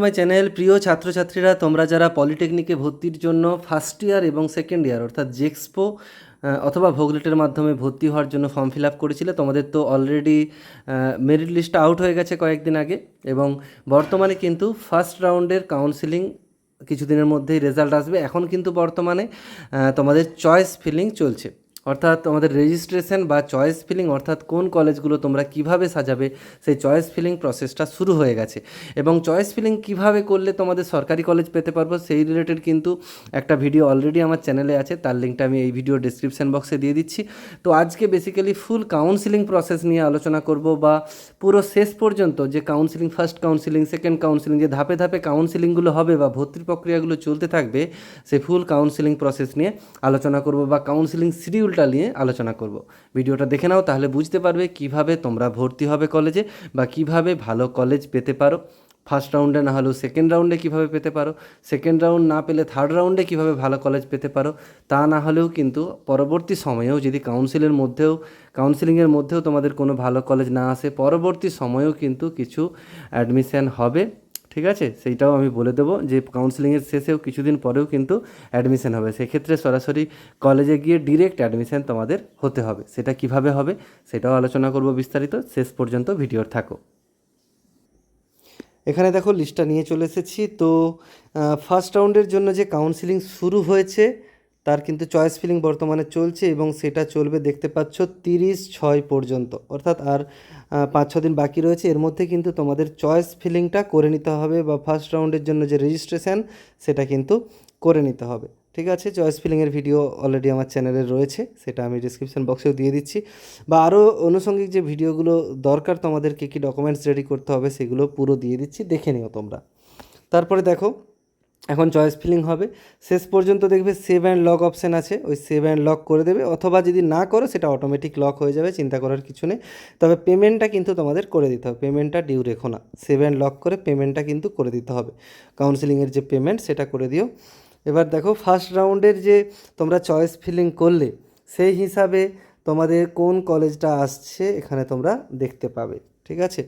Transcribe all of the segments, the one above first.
আমার চ্যানেল, প্রিয় ছাত্রছাত্রীরা, তোমরা যারা পলিটেকনিকে ভর্তির জন্য ফার্স্ট ইয়ার এবং সেকেন্ড ইয়ার অর্থাৎ জেক্সপো অথবা ভোগলেটের মাধ্যমে ভর্তি হওয়ার জন্য ফর্ম ফিল আপ করেছিলে, তোমাদের তো অলরেডি মেরিট লিস্টটা আউট হয়ে গেছে কয়েকদিন আগে এবং বর্তমানে কিন্তু ফার্স্ট রাউন্ডের কাউন্সিলিং কিছুদিনের মধ্যেই রেজাল্ট আসবে। এখন কিন্তু বর্তমানে তোমাদের চয়েস ফিলিং চলছে। অর্থাৎ তোমাদের রেজিস্ট্রেশন বা চয়েস ফিলিং অর্থাৎ কোন কলেজগুলো তোমরা কীভাবে সাজাবে, সেই চয়েস ফিলিং প্রসেসটা শুরু হয়ে গেছে। এবং চয়েস ফিলিং কীভাবে করলে তোমাদের সরকারি কলেজ পেতে পারব, সেই রিলেটেড কিন্তু একটা ভিডিও অলরেডি আমার চ্যানেলে আছে, তার লিঙ্কটা আমি এই ভিডিও ডিসক্রিপশন বক্সে দিয়ে দিচ্ছি। তো আজকে বেসিক্যালি ফুল কাউন্সিলিং প্রসেস নিয়ে আলোচনা করব বা পুরো শেষ পর্যন্ত যে counselling first counselling second counselling যে ধাপে ধাপে কাউন্সিলিংগুলো হবে বা ভর্তির প্রক্রিয়াগুলো চলতে থাকবে সেই ফুল কাউন্সিলিং প্রসেস নিয়ে আলোচনা করব বা কাউন্সিলিং শিডিউলটা নিয়ে আলোচনা করব। ভিডিওটা দেখে নাও, তাহলে বুঝতে পারবে কীভাবে তোমরা ভর্তি হবে কলেজে বা কীভাবে ভালো কলেজ পেতে পারো। ফার্স্ট রাউন্ডে না হলেও সেকেন্ড রাউন্ডে কীভাবে পেতে পারো। সেকেন্ড রাউন্ড না পেলে থার্ড রাউন্ডে কীভাবে ভালো কলেজ পেতে পারো, তা না হলেও কিন্তু পরবর্তী সময়েও যদি কাউন্সিলের মধ্যেও কাউন্সিলিংয়ের মধ্যেও তোমাদের কোনো ভালো কলেজ না আসে, পরবর্তী সময়েও কিন্তু কিছু অ্যাডমিশান হবে। ঠিক আছে? সেইটাও আমি বলে দেবো যে কাউন্সেলিংয়ের শেষেও কিছুদিন পরেও কিন্তু অ্যাডমিশন হবে। সেক্ষেত্রে সরাসরি কলেজে গিয়ে ডিরেক্ট অ্যাডমিশন তোমাদের হতে হবে। সেটা কীভাবে হবে সেটাও আলোচনা করব বিস্তারিত। শেষ পর্যন্ত ভিডিওর থাকো। এখানে দেখো লিস্টটা নিয়ে চলে এসেছি। তো ফার্স্ট রাউন্ডের জন্য যে কাউন্সিলিং শুরু হয়েছে তার কিন্তু চয়েস ফিলিং বর্তমানে চলছে এবং সেটা চলবে দেখতে পাচ্ছ তিরিশ ছয় পর্যন্ত। অর্থাৎ আর পাঁচ ছ দিন বাকি রয়েছে। এর মধ্যে কিন্তু তোমাদের চয়েস ফিলিংটা করে নিতে হবে বা ফার্স্ট রাউন্ডের জন্য যে রেজিস্ট্রেশন সেটা কিন্তু করে নিতে হবে। ঠিক আছে? চয়েস ফিলিংয়ের ভিডিও অলরেডি আমার চ্যানেলে রয়েছে। সেটা আমি ডিসক্রিপশন বক্সেও দিয়ে দিচ্ছি। বা আরও আনুষঙ্গিক যে ভিডিওগুলো দরকার তোমাদেরকে কী ডকুমেন্টস রেডি করতে হবে, সেগুলো পুরো দিয়ে দিচ্ছি। দেখে নিও তোমরা। তারপরে দেখো এখন চয়েস ফিলিং হবে। শেষ পর্যন্ত দেখবে সেভ অ্যান্ড লক অপশান আছে, ওই সেভ অ্যান্ড লক করে দেবে। অথবা যদি না করো, সেটা অটোমেটিক লক হয়ে যাবে, চিন্তা করার কিছু নেই। তবে পেমেন্টটা কিন্তু তোমাদের করে দিতে হবে। পেমেন্টটা ডিউ রেখো না। সেভ অ্যান্ড লক করে পেমেন্টটা কিন্তু করে দিতে হবে। কাউন্সিলিংয়ের যে পেমেন্ট সেটা করে দিও। এবার দেখো ফার্স্ট রাউন্ডের যে তোমরা চয়েস ফিলিং করলে, সেই হিসাবে তোমাদের কোন কলেজটা আসছে, এখানে তোমরা দেখতে পাবে। ঠিক আছে?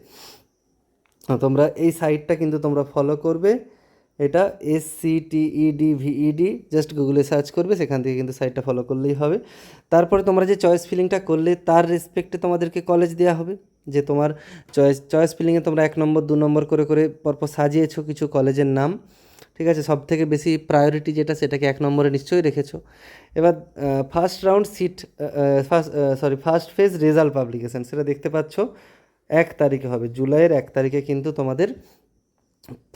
তোমরা এই সাইটটা কিন্তু তোমরা ফলো করবে। এটা S C T E D V E D just গুগলে সার্চ করবে, সেখান থেকে কিন্তু সাইটটা ফলো করলেই হবে। তারপরে তোমরা যে চয়েস ফিলিংটা করলে, তার রেসপেক্টে তোমাদেরকে কলেজ দেওয়া হবে। যে তোমার চয়েস চয়েস ফিলিংয়ে তোমরা এক নম্বর, দু নম্বর করে করে পরপর সাজিয়েছো কিছু কলেজের নাম। ঠিক আছে সব থেকে বেশি প্রায়োরিটি যেটা, সেটাকে এক নম্বরে নিশ্চয়ই রেখেছো। এবার first round seat first sorry first phase result publication সেটা দেখতে পাচ্ছ। এক তারিখে হবে, জুলাইয়ের এক তারিখে কিন্তু তোমাদের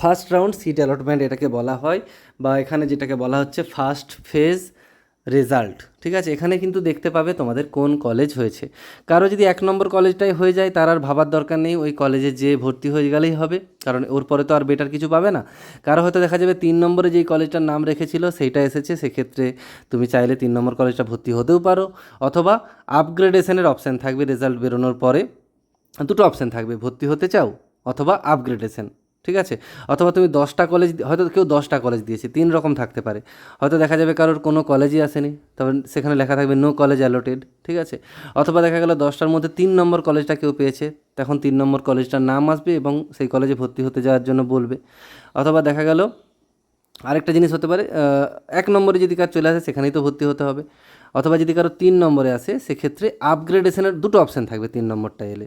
ফার্স্ট রাউন্ড সিট অ্যালটমেন্ট এটাকে বলা হয় বা এখানে যেটাকে বলা হচ্ছে ফার্স্ট ফেজ রেজাল্ট। ঠিক আছে? এখানে কিন্তু দেখতে পাবে তোমাদের কোন কলেজ হয়েছে। কারও যদি এক নম্বর কলেজটাই হয়ে যায়, তার আর ভাবার দরকার নেই। ওই কলেজে যে ভর্তি হয়ে গেলেই হবে। কারণ ওর পরে তো আর বেটার কিছু পাবে না। কারও হয়তো দেখা যাবে তিন নম্বরে যেই কলেজটার নাম রেখেছিল, সেইটা এসেছে। সেক্ষেত্রে তুমি চাইলে তিন নম্বর কলেজটা ভর্তি হতেও পারো। অথবা আপগ্রেডেশনের অপশান থাকবে রেজাল্ট বেরোনোর পরে। দুটো অপশান থাকবে। ভর্তি হতে চাও অথবা আপগ্রেডেশন ঠিক আছে? অথবা তুমি দশটা কলেজ হয়তো কেউ দশটা কলেজ দিয়েছে, তিন রকম থাকতে পারে। হয়তো দেখা যাবে কারোর কোনো কলেজই আসেনি, তবে সেখানে লেখা থাকবে নো কলেজ অ্যালোটেড ঠিক আছে? অথবা দেখা গেল দশটার মধ্যে তিন নম্বর কলেজটা কেউ পেয়েছে, তখন তিন নম্বর কলেজটার নাম আসবে এবং সেই কলেজে ভর্তি হতে যাওয়ার জন্য বলবে। অথবা দেখা গেল আরেকটা জিনিস হতে পারে এক নম্বরে যদি কার চলে আসে, সেখানেই তো ভর্তি হতে হবে। অথবা যদি কারও তিন নম্বরে আসে, সেক্ষেত্রে আপগ্রেডেশনের দুটো অপশান থাকবে তিন নম্বরটা এলে।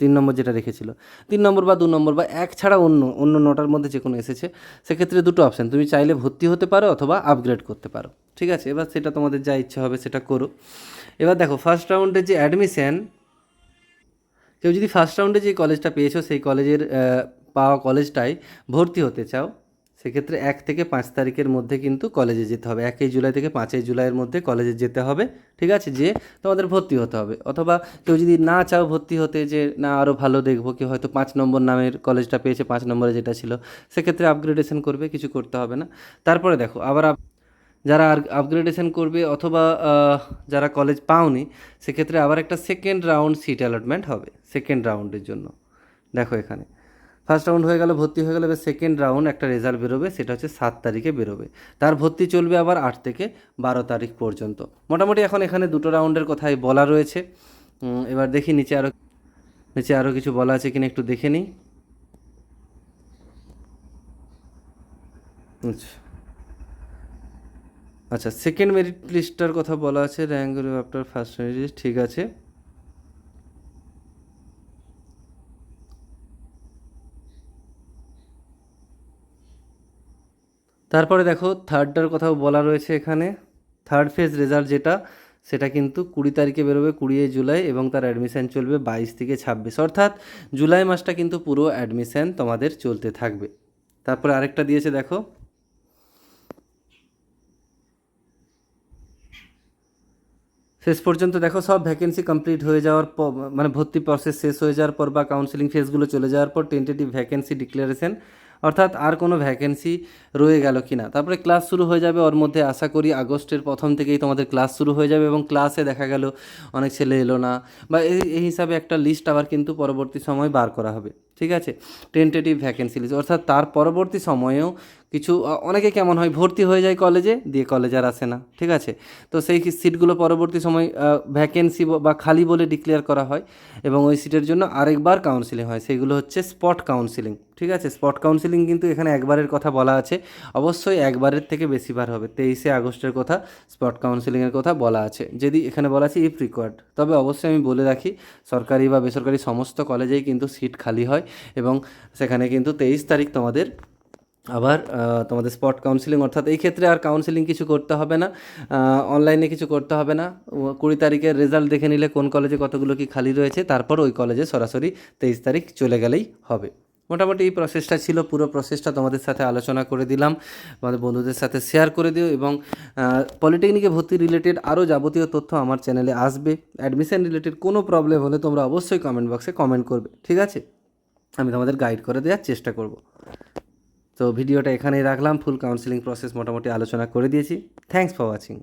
তিন নম্বর যেটা রেখেছিল তিন নম্বর বা দু নম্বর বা এক ছাড়া অন্য অন্য নটার মধ্যে যে কোনো এসেছে, সেক্ষেত্রে দুটো অপশান তুমি চাইলে ভর্তি হতে পারো অথবা আপগ্রেড করতে পারো। ঠিক আছে? এবার সেটা তোমাদের যা ইচ্ছা হবে সেটা করো। এবার দেখো ফার্স্ট রাউন্ডে যে অ্যাডমিশান কেউ যদি ফার্স্ট রাউন্ডে যে কলেজটা পেয়েছ, সেই কলেজের পাওয়া কলেজটায় ভর্তি হতে চাও সেক্ষেত্রে এক থেকে পাঁচ তারিখের মধ্যে কিন্তু কলেজে যেতে হবে। একই জুলাই থেকে পাঁচই জুলাইয়ের মধ্যে কলেজে যেতে হবে, ঠিক আছে? যে তোমাদের ভর্তি হতে হবে। অথবা কেউ যদি না চাও ভর্তি হতে যে, না আরও ভালো দেখব। কেউ হয়তো পাঁচ নম্বর নামের কলেজটা পেয়েছে, পাঁচ নম্বরে যেটা ছিল। সেক্ষেত্রে আপগ্রেডেশন করবে, কিছু করতে হবে না। তারপরে দেখো, আবার যারা আপগ্রেডেশন করবে অথবা যারা কলেজ পাওনি, সেক্ষেত্রে আবার একটা সেকেন্ড রাউন্ড সিট অ্যালটমেন্ট হবে সেকেন্ড রাউন্ডের জন্য। দেখো এখানে। ফার্স্ট রাউন্ড হয়ে গেল, ভর্তি হয়ে গেল, এবার সেকেন্ড রাউন্ড একটা রেজাল্ট বেরোবে, সেটা হচ্ছে সাত তারিখে বেরোবে। তার ভর্তি চলবে আবার আট থেকে বারো তারিখ পর্যন্ত। মোটামুটি এখন এখানে দুটো রাউন্ডের কথাই বলা রয়েছে। এবার দেখি নিচে আরও নিচে আরও কিছু বলা আছে কিনা একটু দেখে নিই। আচ্ছা। আচ্ছা সেকেন্ড মেরিট লিস্টটার কথা বলা আছে র্যাঙ্ক আফটার ফার্স্ট মেরিট ঠিক আছে। তারপরে দেখো থার্ডটার কথাও বলা রয়েছে এখানে। থার্ড ফেজ রেজাল্ট যেটা, সেটা কিন্তু কুড়ি তারিখে বেরোবে কুড়ি জুলাই এবং তার অ্যাডমিশান চলবে বাইশ থেকে ছাব্বিশ। অর্থাৎ জুলাই মাসটা কিন্তু পুরো অ্যাডমিশান তোমাদের চলতে থাকবে। তারপরে আরেকটা দিয়েছে দেখো। শেষ পর্যন্ত দেখো সব ভ্যাকেন্সি কমপ্লিট হয়ে যাওয়ার পর মানে ভর্তি প্রসেস শেষ হয়ে যাওয়ার পর বা কাউন্সিলিং ফেজগুলো চলে যাওয়ার পর টেন্টেটিভ ভ্যাকেন্সি ডিক্লারেশন অর্থাৎ আর কোনো ভ্যাকেন্সি রয়ে গেল কি না তারপরে ক্লাস শুরু হয়ে যাবে, ওর মধ্যে আশা করি আগস্টের প্রথম থেকেই তোমাদের ক্লাস শুরু হয়ে যাবে এবং ক্লাসে দেখা গেল অনেক ছেলে এলো না। বা এই হিসাবে একটা লিস্ট আবার কিন্তু পরবর্তী সময় বার করা হবে। ঠিক আছে? টেন্টেটিভ ভ্যাকেন্সি লিস্ট অর্থাৎ তার পরবর্তী সময়েও কিছু অনেকে কেমন হয়, ভর্তি হয়ে যায় কলেজে দিয়ে কলেজ আর আসে না। ঠিক আছে? তো সেই সিটগুলো পরবর্তী সময় ভ্যাকেন্সি বা খালি বলে ডিক্লেয়ার করা হয় এবং ওই সিটের জন্য আরেকবার কাউন্সিলিং হয়। সেগুলো হচ্ছে স্পট কাউন্সিলিং ঠিক আছে? স্পট কাউন্সিলিং কিন্তু এখানে একবারের কথা বলা আছে। অবশ্যই একবারের থেকে বেশিবার হবে। তেইশে আগস্টের কথা স্পট কাউন্সিলিংয়ের কথা বলা আছে। যদি এখানে বলা আছে ইফ রিকোয়ার্ড তবে অবশ্যই আমি বলে রাখি, সরকারি বা বেসরকারি সমস্ত কলেজেই কিন্তু সিট খালি হয়। এবং সেখানে কিন্তু তেইশ তারিখ তোমাদের আবার তোমাদের স্পট কাউন্সিলিং অর্থাৎ এই ক্ষেত্রে আর কাউন্সিলিং কিছু করতে হবে না। অনলাইনে কিছু করতে হবে না। কুড়ি তারিখের রেজাল্ট দেখে নিলে কোন কলেজে কতগুলো কি খালি রয়েছে, তারপর ওই কলেজে সরাসরি তেইশ তারিখ চলে গেলেই হবে। মোটামুটি এই প্রসেসটা ছিল, পুরো প্রসেসটা তোমাদের সাথে আলোচনা করে দিলাম আমাদের বন্ধুদের সাথে শেয়ার করে দিও এবং পলিটেকনিকে ভর্তি রিলেটেড আরও যাবতীয় তথ্য আমার চ্যানেলে আসবে। অ্যাডমিশন রিলেটেড কোনো প্রবলেম হলে তোমরা অবশ্যই কমেন্ট বক্সে কমেন্ট করবে, ঠিক আছে? আমি তোমাদের গাইড করে দেওয়ার চেষ্টা করব। তো ভিডিওটা এখানেই রাখলাম। ফুল কাউন্সিলিং প্রসেস মোটামুটি আলোচনা করে দিয়েছি। Thanks for watching